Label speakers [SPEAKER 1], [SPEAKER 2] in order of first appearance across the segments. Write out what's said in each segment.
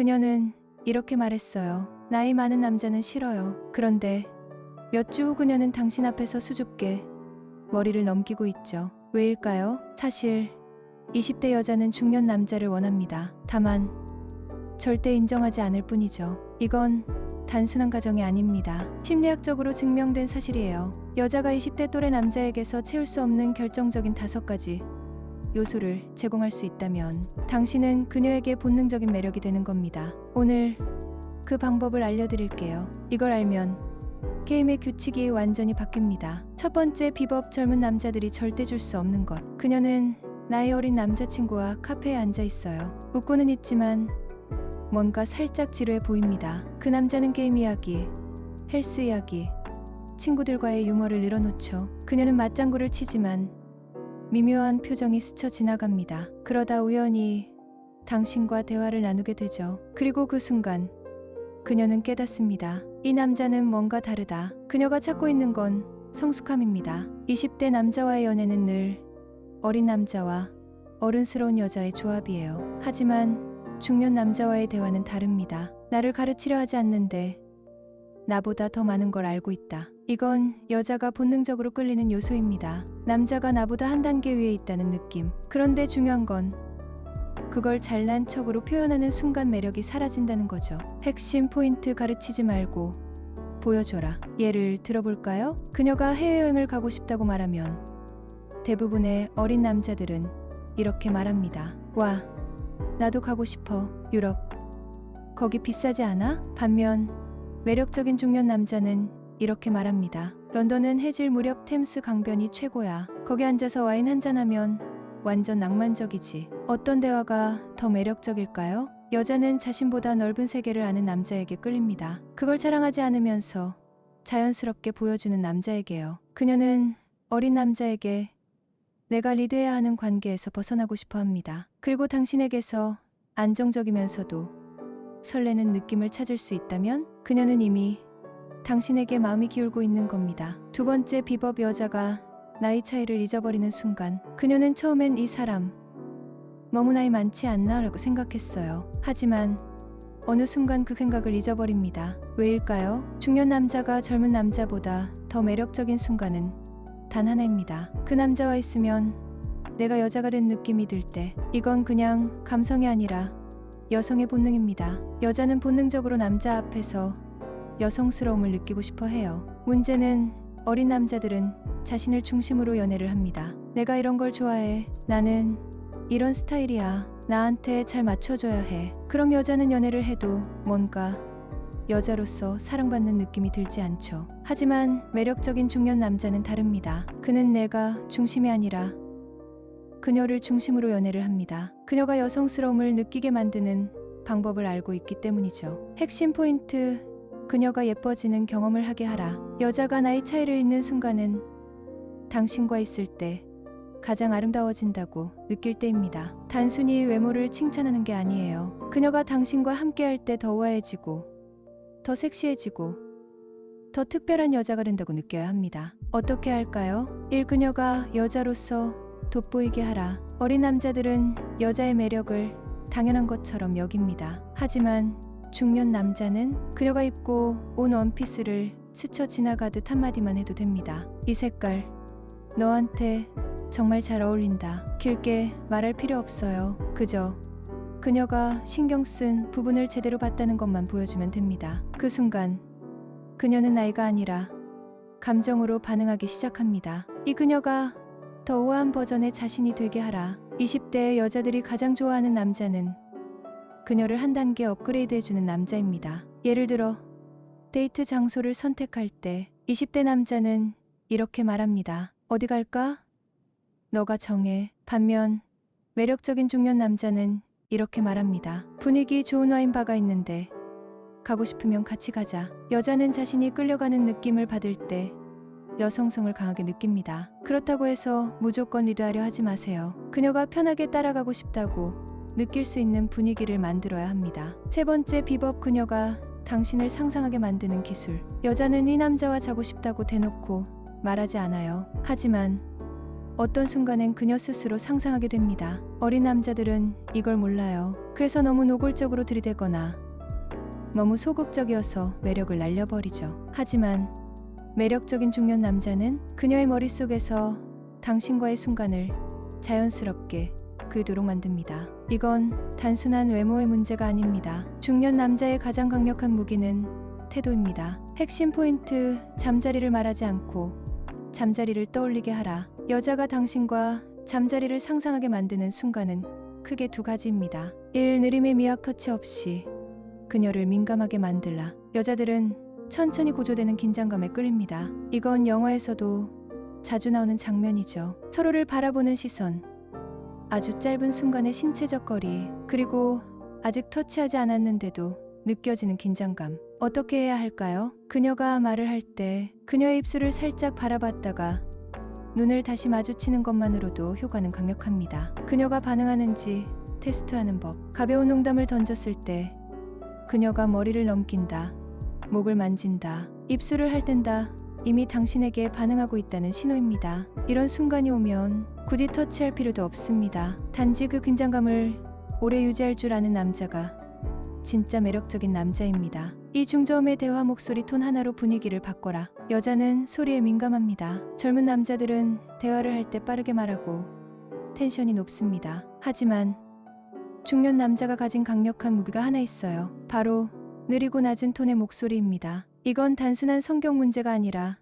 [SPEAKER 1] 그녀는 이렇게 말했어요. 나이 많은 남자는 싫어요. 그런데 몇 주 후 그녀는 당신 앞에서 수줍게 머리를 넘기고 있죠. 왜일까요? 사실 20대 여자는 중년 남자를 원합니다. 다만 절대 인정하지 않을 뿐이죠. 이건 단순한 가정이 아닙니다. 심리학적으로 증명된 사실이에요. 여자가 20대 또래 남자에게서 채울 수 없는 결정적인 다섯 가지 요소를 제공할 수 있다면 당신은 그녀에게 본능적인 매력이 되는 겁니다. 오늘 그 방법을 알려드릴게요. 이걸 알면 게임의 규칙이 완전히 바뀝니다. 첫 번째 비법 젊은 남자들이 절대 줄 수 없는 것. 그녀는 나이 어린 남자친구와 카페에 앉아 있어요. 웃고는 있지만 뭔가 살짝 지루해 보입니다. 그 남자는 게임 이야기, 헬스 이야기, 친구들과의 유머를 늘어놓죠. 그녀는 맞장구를 치지만 미묘한 표정이 스쳐 지나갑니다. 그러다 우연히 당신과 대화를 나누게 되죠. 그리고 그 순간 그녀는 깨닫습니다. 이 남자는 뭔가 다르다. 그녀가 찾고 있는 건 성숙함입니다. 20대 남자와의 연애는 늘 어린 남자와 어른스러운 여자의 조합이에요. 하지만 중년 남자와의 대화는 다릅니다. 나를 가르치려 하지 않는데 나보다 더 많은 걸 알고 있다. 이건 여자가 본능적으로 끌리는 요소입니다. 남자가 나보다 한 단계 위에 있다는 느낌. 그런데 중요한 건 그걸 잘난 척으로 표현하는 순간 매력이 사라진다는 거죠. 핵심 포인트 가르치지 말고 보여줘라. 예를 들어볼까요? 그녀가 해외여행을 가고 싶다고 말하면 대부분의 어린 남자들은 이렇게 말합니다. 와, 나도 가고 싶어. 유럽. 거기 비싸지 않아? 반면 매력적인 중년 남자는 이렇게 말합니다. 런던은 해질 무렵 템스 강변이 최고야. 거기 앉아서 와인 한잔하면 완전 낭만적이지. 어떤 대화가 더 매력적일까요? 여자는 자신보다 넓은 세계를 아는 남자에게 끌립니다. 그걸 자랑하지 않으면서 자연스럽게 보여주는 남자에게요. 그녀는 어린 남자에게 내가 리드해야 하는 관계에서 벗어나고 싶어 합니다. 그리고 당신에게서 안정적이면서도 설레는 느낌을 찾을 수 있다면 그녀는 이미 당신에게 마음이 기울고 있는 겁니다. 두 번째 비법 여자가 나이 차이를 잊어버리는 순간 그녀는 처음엔 이 사람 너무 나이 많지 않나 라고 생각했어요. 하지만 어느 순간 그 생각을 잊어버립니다. 왜일까요? 중년 남자가 젊은 남자보다 더 매력적인 순간은 단 하나입니다. 그 남자와 있으면 내가 여자가 된 느낌이 들 때 이건 그냥 감성이 아니라 여성의 본능입니다. 여자는 본능적으로 남자 앞에서 여성스러움을 느끼고 싶어 해요. 문제는 어린 남자들은 자신을 중심으로 연애를 합니다. 내가 이런 걸 좋아해. 나는 이런 스타일이야. 나한테 잘 맞춰줘야 해. 그럼 여자는 연애를 해도 뭔가 여자로서 사랑받는 느낌이 들지 않죠. 하지만 매력적인 중년 남자는 다릅니다. 그는 내가 중심이 아니라 그녀를 중심으로 연애를 합니다. 그녀가 여성스러움을 느끼게 만드는 방법을 알고 있기 때문이죠. 핵심 포인트 그녀가 예뻐지는 경험을 하게 하라. 여자가 나이 차이를 잊는 순간은 당신과 있을 때 가장 아름다워진다고 느낄 때입니다. 단순히 외모를 칭찬하는 게 아니에요. 그녀가 당신과 함께할 때 더 우아해지고 더 섹시해지고 더 특별한 여자가 된다고 느껴야 합니다. 어떻게 할까요? 1. 그녀가 여자로서 돋보이게 하라. 어린 남자들은 여자의 매력을 당연한 것처럼 여깁니다. 하지만 중년 남자는 그녀가 입고 온 원피스를 스쳐 지나가듯 한마디만 해도 됩니다. 이 색깔, 너한테 정말 잘 어울린다. 길게 말할 필요 없어요. 그저 그녀가 신경 쓴 부분을 제대로 봤다는 것만 보여주면 됩니다. 그 순간 그녀는 나이가 아니라 감정으로 반응하기 시작합니다. 이 그녀가 더 우아한 버전의 자신이 되게 하라. 20대 여자들이 가장 좋아하는 남자는 그녀를 한 단계 업그레이드 해주는 남자입니다. 예를 들어 데이트 장소를 선택할 때 20대 남자는 이렇게 말합니다. 어디 갈까? 너가 정해. 반면 매력적인 중년 남자는 이렇게 말합니다. 분위기 좋은 와인 바가 있는데 가고 싶으면 같이 가자. 여자는 자신이 끌려가는 느낌을 받을 때 여성성을 강하게 느낍니다. 그렇다고 해서 무조건 리드하려 하지 마세요. 그녀가 편하게 따라가고 싶다고 느낄 수 있는 분위기를 만들어야 합니다. 세 번째 비법 그녀가 당신을 상상하게 만드는 기술. 여자는 이 남자와 자고 싶다고 대놓고 말하지 않아요. 하지만 어떤 순간엔 그녀 스스로 상상하게 됩니다. 어린 남자들은 이걸 몰라요. 그래서 너무 노골적으로 들이대거나 너무 소극적이어서 매력을 날려버리죠. 하지만 매력적인 중년 남자는 그녀의 머릿속에서 당신과의 순간을 자연스럽게 그도록 만듭니다. 이건 단순한 외모의 문제가 아닙니다. 중년 남자의 가장 강력한 무기는 태도입니다. 핵심 포인트 잠자리를 말하지 않고 잠자리를 떠올리게 하라. 여자가 당신과 잠자리를 상상하게 만드는 순간은 크게 두 가지입니다. 1. 느림의 미약 터치 없이 그녀를 민감하게 만들라. 여자들은 천천히 고조되는 긴장감에 끌립니다. 이건 영화에서도 자주 나오는 장면이죠. 서로를 바라보는 시선, 아주 짧은 순간의 신체적 거리, 그리고 아직 터치하지 않았는데도 느껴지는 긴장감. 어떻게 해야 할까요? 그녀가 말을 할 때 그녀의 입술을 살짝 바라봤다가 눈을 다시 마주치는 것만으로도 효과는 강력합니다. 그녀가 반응하는지 테스트하는 법. 가벼운 농담을 던졌을 때 그녀가 머리를 넘긴다. 목을 만진다. 입술을 핥든다. 이미 당신에게 반응하고 있다는 신호입니다. 이런 순간이 오면 굳이 터치할 필요도 없습니다. 단지 그 긴장감을 오래 유지할 줄 아는 남자가 진짜 매력적인 남자입니다. 이 중저음의 대화 목소리 톤 하나로 분위기를 바꿔라. 여자는 소리에 민감합니다. 젊은 남자들은 대화를 할 때 빠르게 말하고 텐션이 높습니다. 하지만 중년 남자가 가진 강력한 무기가 하나 있어요. 바로 느리고 낮은 톤의 목소리입니다. 이건 단순한 성격 문제가 아니라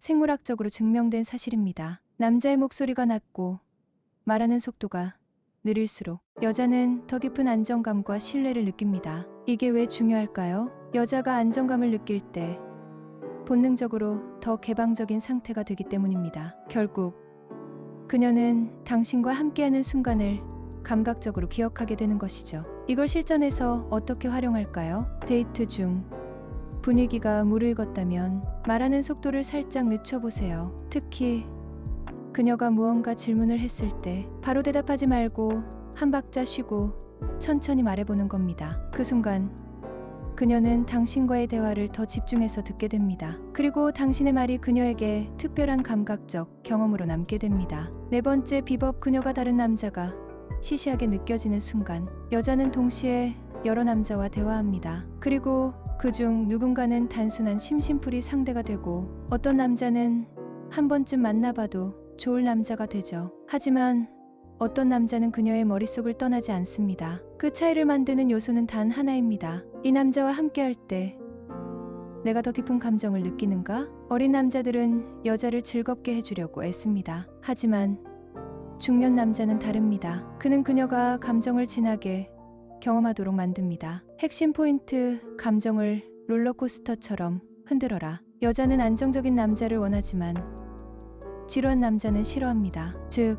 [SPEAKER 1] 생물학적으로 증명된 사실입니다. 남자의 목소리가 낮고 말하는 속도가 느릴수록 여자는 더 깊은 안정감과 신뢰를 느낍니다. 이게 왜 중요할까요? 여자가 안정감을 느낄 때 본능적으로 더 개방적인 상태가 되기 때문입니다. 결국 그녀는 당신과 함께하는 순간을 감각적으로 기억하게 되는 것이죠. 이걸 실전에서 어떻게 활용할까요? 데이트 중 분위기가 무르익었다면 말하는 속도를 살짝 늦춰보세요. 특히 그녀가 무언가 질문을 했을 때 바로 대답하지 말고 한 박자 쉬고 천천히 말해보는 겁니다. 그 순간 그녀는 당신과의 대화를 더 집중해서 듣게 됩니다. 그리고 당신의 말이 그녀에게 특별한 감각적 경험으로 남게 됩니다. 네 번째 비법 그녀가 다른 남자가 시시하게 느껴지는 순간 여자는 동시에 여러 남자와 대화합니다. 그리고 그중 누군가는 단순한 심심풀이 상대가 되고 어떤 남자는 한 번쯤 만나봐도 좋을 남자가 되죠. 하지만 어떤 남자는 그녀의 머릿속을 떠나지 않습니다. 그 차이를 만드는 요소는 단 하나입니다. 이 남자와 함께할 때 내가 더 깊은 감정을 느끼는가? 어린 남자들은 여자를 즐겁게 해주려고 애씁니다. 하지만 중년 남자는 다릅니다. 그는 그녀가 감정을 진하게 경험하도록 만듭니다. 핵심 포인트 감정을 롤러코스터처럼 흔들어라. 여자는 안정적인 남자를 원하지만 지루한 남자는 싫어합니다. 즉,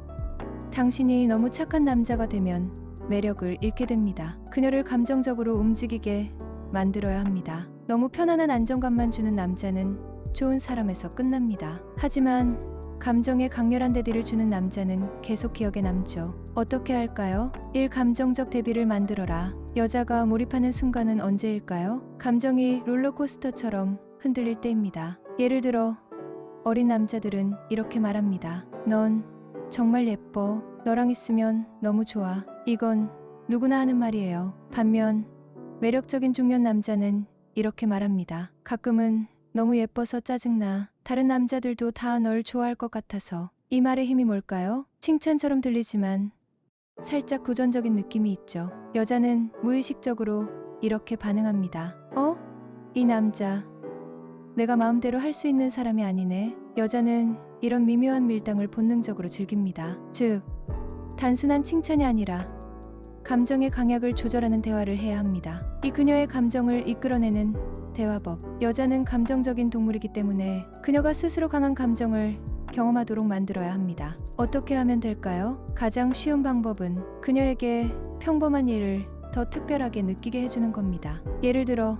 [SPEAKER 1] 당신이 너무 착한 남자가 되면 매력을 잃게 됩니다. 그녀를 감정적으로 움직이게 만들어야 합니다. 너무 편안한 안정감만 주는 남자는 좋은 사람에서 끝납니다. 하지만 감정에 강렬한 대비를 주는 남자는 계속 기억에 남죠. 어떻게 할까요? 1. 감정적 대비를 만들어라. 여자가 몰입하는 순간은 언제일까요? 감정이 롤러코스터처럼 흔들릴 때입니다. 예를 들어 어린 남자들은 이렇게 말합니다. 넌 정말 예뻐. 너랑 있으면 너무 좋아. 이건 누구나 하는 말이에요. 반면 매력적인 중년 남자는 이렇게 말합니다. 가끔은 너무 예뻐서 짜증나. 다른 남자들도 다 널 좋아할 것 같아서. 이 말의 힘이 뭘까요? 칭찬처럼 들리지만 살짝 도전적인 느낌이 있죠. 여자는 무의식적으로 이렇게 반응합니다. 어? 이 남자. 내가 마음대로 할 수 있는 사람이 아니네. 여자는 이런 미묘한 밀당을 본능적으로 즐깁니다. 즉, 단순한 칭찬이 아니라 감정의 강약을 조절하는 대화를 해야 합니다. 이 그녀의 감정을 이끌어내는 대화법. 여자는 감정적인 동물이기 때문에 그녀가 스스로 강한 감정을 경험하도록 만들어야 합니다. 어떻게 하면 될까요? 가장 쉬운 방법은 그녀에게 평범한 일을 더 특별하게 느끼게 해주는 겁니다. 예를 들어,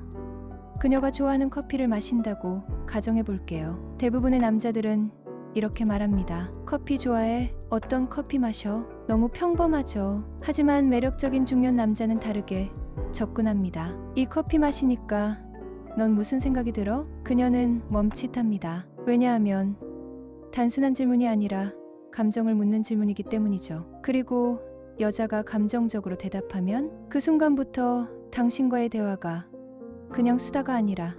[SPEAKER 1] 그녀가 좋아하는 커피를 마신다고 가정해 볼게요. 대부분의 남자들은 이렇게 말합니다. 커피 좋아해? 어떤 커피 마셔? 너무 평범하죠. 하지만 매력적인 중년 남자는 다르게 접근합니다. 이 커피 마시니까 넌 무슨 생각이 들어? 그녀는 멈칫합니다. 왜냐하면 단순한 질문이 아니라 감정을 묻는 질문이기 때문이죠. 그리고 여자가 감정적으로 대답하면 그 순간부터 당신과의 대화가 그냥 수다가 아니라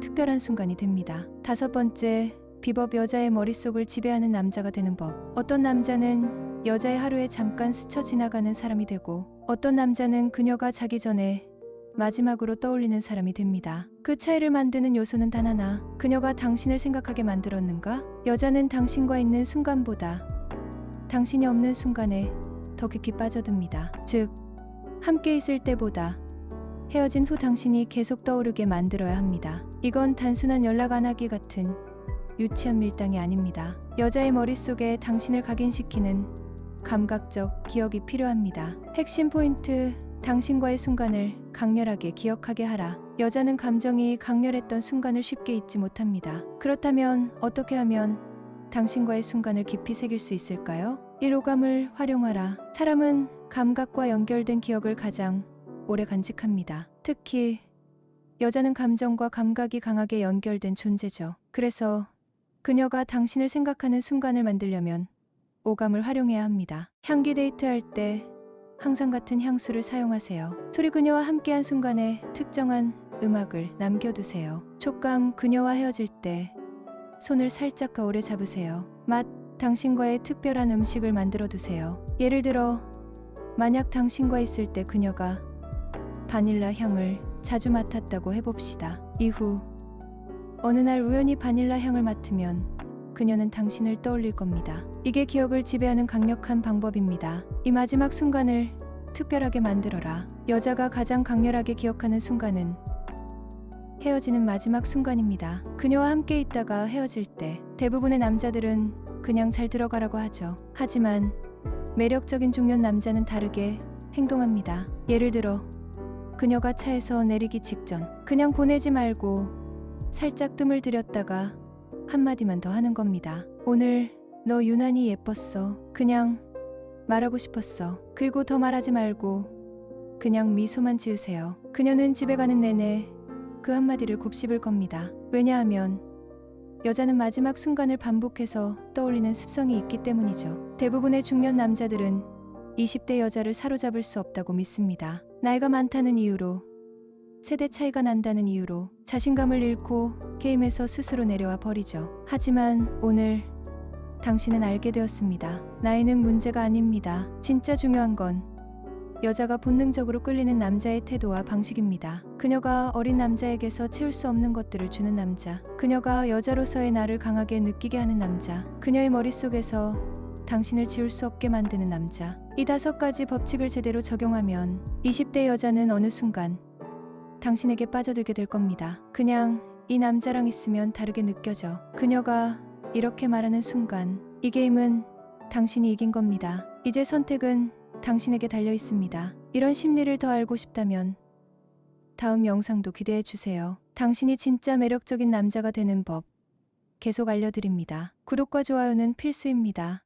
[SPEAKER 1] 특별한 순간이 됩니다. 다섯 번째, 비법 여자의 머릿속을 지배하는 남자가 되는 법. 어떤 남자는 여자의 하루에 잠깐 스쳐 지나가는 사람이 되고 어떤 남자는 그녀가 자기 전에 마지막으로 떠올리는 사람이 됩니다. 그 차이를 만드는 요소는 단 하나. 그녀가 당신을 생각하게 만들었는가? 여자는 당신과 있는 순간보다 당신이 없는 순간에 더 깊이 빠져듭니다. 즉, 함께 있을 때보다 헤어진 후 당신이 계속 떠오르게 만들어야 합니다. 이건 단순한 연락 안 하기 같은 유치한 밀당이 아닙니다. 여자의 머릿속에 당신을 각인시키는 감각적 기억이 필요합니다. 핵심 포인트, 당신과의 순간을 강렬하게 기억하게 하라. 여자는 감정이 강렬했던 순간을 쉽게 잊지 못합니다. 그렇다면 어떻게 하면 당신과의 순간을 깊이 새길 수 있을까요? 1호감을 활용하라. 사람은 감각과 연결된 기억을 가장 오래 간직합니다. 특히 여자는 감정과 감각이 강하게 연결된 존재죠. 그래서 그녀가 당신을 생각하는 순간을 만들려면 오감을 활용해야 합니다. 향기 데이트할 때 항상 같은 향수를 사용하세요. 소리 그녀와 함께한 순간에 특정한 음악을 남겨두세요. 촉감 그녀와 헤어질 때 손을 살짝 거울에 잡으세요. 맛 당신과의 특별한 음식을 만들어 두세요. 예를 들어 만약 당신과 있을 때 그녀가 바닐라 향을 자주 맡았다고 해봅시다. 이후 어느 날 우연히 바닐라 향을 맡으면 그녀는 당신을 떠올릴 겁니다. 이게 기억을 지배하는 강력한 방법입니다. 이 마지막 순간을 특별하게 만들어라. 여자가 가장 강렬하게 기억하는 순간은 헤어지는 마지막 순간입니다. 그녀와 함께 있다가 헤어질 때 대부분의 남자들은 그냥 잘 들어가라고 하죠. 하지만 매력적인 중년 남자는 다르게 행동합니다. 예를 들어 그녀가 차에서 내리기 직전 그냥 보내지 말고 살짝 뜸을 들였다가 한마디만 더 하는 겁니다. 오늘 너 유난히 예뻤어. 그냥 말하고 싶었어. 그리고 더 말하지 말고 그냥 미소만 지으세요. 그녀는 집에 가는 내내 그 한마디를 곱씹을 겁니다. 왜냐하면 여자는 마지막 순간을 반복해서 떠올리는 습성이 있기 때문이죠. 대부분의 중년 남자들은 20대 여자를 사로잡을 수 없다고 믿습니다. 나이가 많다는 이유로 세대 차이가 난다는 이유로 자신감을 잃고 게임에서 스스로 내려와 버리죠. 하지만 오늘 당신은 알게 되었습니다. 나이는 문제가 아닙니다. 진짜 중요한 건 여자가 본능적으로 끌리는 남자의 태도와 방식입니다. 그녀가 어린 남자에게서 채울 수 없는 것들을 주는 남자. 그녀가 여자로서의 나를 강하게 느끼게 하는 남자. 그녀의 머릿속에서 당신을 지울 수 없게 만드는 남자. 이 다섯 가지 법칙을 제대로 적용하면 20대 여자는 어느 순간 당신에게 빠져들게 될 겁니다. 그냥 이 남자랑 있으면 다르게 느껴져. 그녀가 이렇게 말하는 순간 이 게임은 당신이 이긴 겁니다. 이제 선택은 당신에게 달려 있습니다. 이런 심리를 더 알고 싶다면 다음 영상도 기대해 주세요. 당신이 진짜 매력적인 남자가 되는 법 계속 알려드립니다. 구독과 좋아요는 필수입니다.